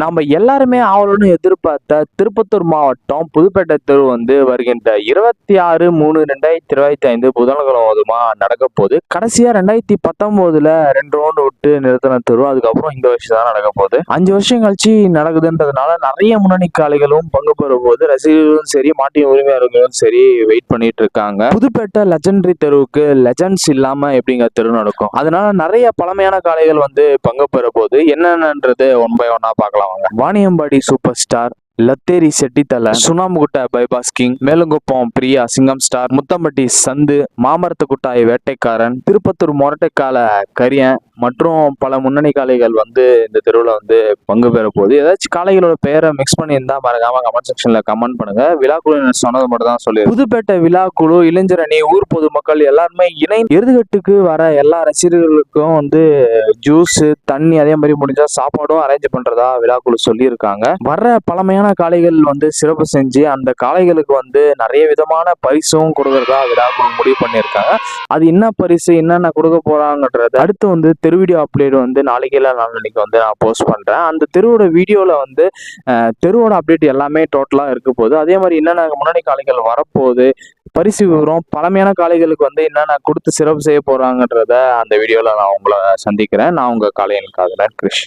நம்ம எல்லாருமே ஆவலுடன் எதிர்பார்த்த திருப்பத்தூர் மாவட்டம் புதுப்பேட்டை தெரு வந்து வருகின்ற இருபத்தி ஆறு மூணு ரெண்டாயிரத்தி இருபத்தி ஐந்து புதன்கிழமை அதுமா நடக்க போகுது. கடைசியா ரெண்டாயிரத்தி பத்தொன்பதுல ரெண்டு ரவுண்டு விட்டு நிறுத்தின தெரு அதுக்கப்புறம் இந்த வருஷம் தான் நடக்க போகுது. அஞ்சு வருஷம் கழிச்சு நடக்குதுன்றதுனால நிறைய முன்னணி காலைகளும் பங்கு பெறும் போது ரசிகர்களும் சரி மாட்டின் உரிமையாளர்களும் சரி வெயிட் பண்ணிட்டு இருக்காங்க. புதுப்பேட்டை லெஜண்டரி தெருவுக்கு லெஜண்ட்ஸ் இல்லாம எப்படிங்க தெரு நடக்கும்? அதனால நிறைய பழமையான காலைகள் வந்து பங்கு பெற போது என்னென்னன்றது ஒன் பை ஒன்னா பார்க்கலாம். வாங்க Vaniyambadi super star Latheri Chettithalai Sunamukuttai bypass king Melunkuppam Priya Singam star Muthampatti சந்து மாமரத்துக்குட்டாய் வேட்டைக்காரன் திருப்பத்தூர் மொரட்டைக்கால கரியன் மற்றும் பல முன்னணி காளைகள் வந்து இந்த தெருவில் வந்து பங்கு பெற போகுது. ஏதாச்சும் காளைகளோட பெயரை மிக்ஸ் பண்ணியிருந்தா மறக்காம கமெண்ட் செக்ஷன்ல கமெண்ட் பண்ணுங்க. விழாக்குழு சொன்னது மட்டும் தான் சொல்லி புதுப்பேட்டை விழாக்குழு இளைஞரணி ஊர் பொதுமக்கள் எல்லாருமே இணைந்து எருதுகட்டுக்கு வர எல்லா ரசிகர்களுக்கும் வந்து ஜூஸ் தண்ணி அதே மாதிரி முடிஞ்சா சாப்பாடும் அரேஞ்ச் பண்றதா விழாக்குழு சொல்லியிருக்காங்க. வர்ற பழமையான காளைகள் வந்து சிறப்பு செஞ்சு அந்த காளைகளுக்கு வந்து நிறைய விதமான பரிசும் கொடுக்கறதா விழாக்குழு முடிவு பண்ணியிருக்காங்க. அது என்ன பரிசு என்னென்ன கொடுக்க போறாங்கன்றது அடுத்து வந்து தெரு வீடியோ அப்டேட் வந்து நாளைக்கு இல்லை நாளைக்கு வந்து நான் போஸ்ட் பண்ணுறேன் அந்த தெருவோட வீடியோவில் வந்து தெருவோட அப்டேட் எல்லாமே டோட்டலாக இருக்க போகுது. அதே மாதிரி என்னென்ன முன்னணி காளைகள் வரப்போகுது பரிசு விவரம் பழமையான காளைகளுக்கு வந்து என்னென்ன கொடுத்து சிறப்பு செய்ய போகிறாங்கன்றத அந்த வீடியோவில் நான் உங்களை சந்திக்கிறேன். நான் உங்கள் காளையன் கிருஷ்.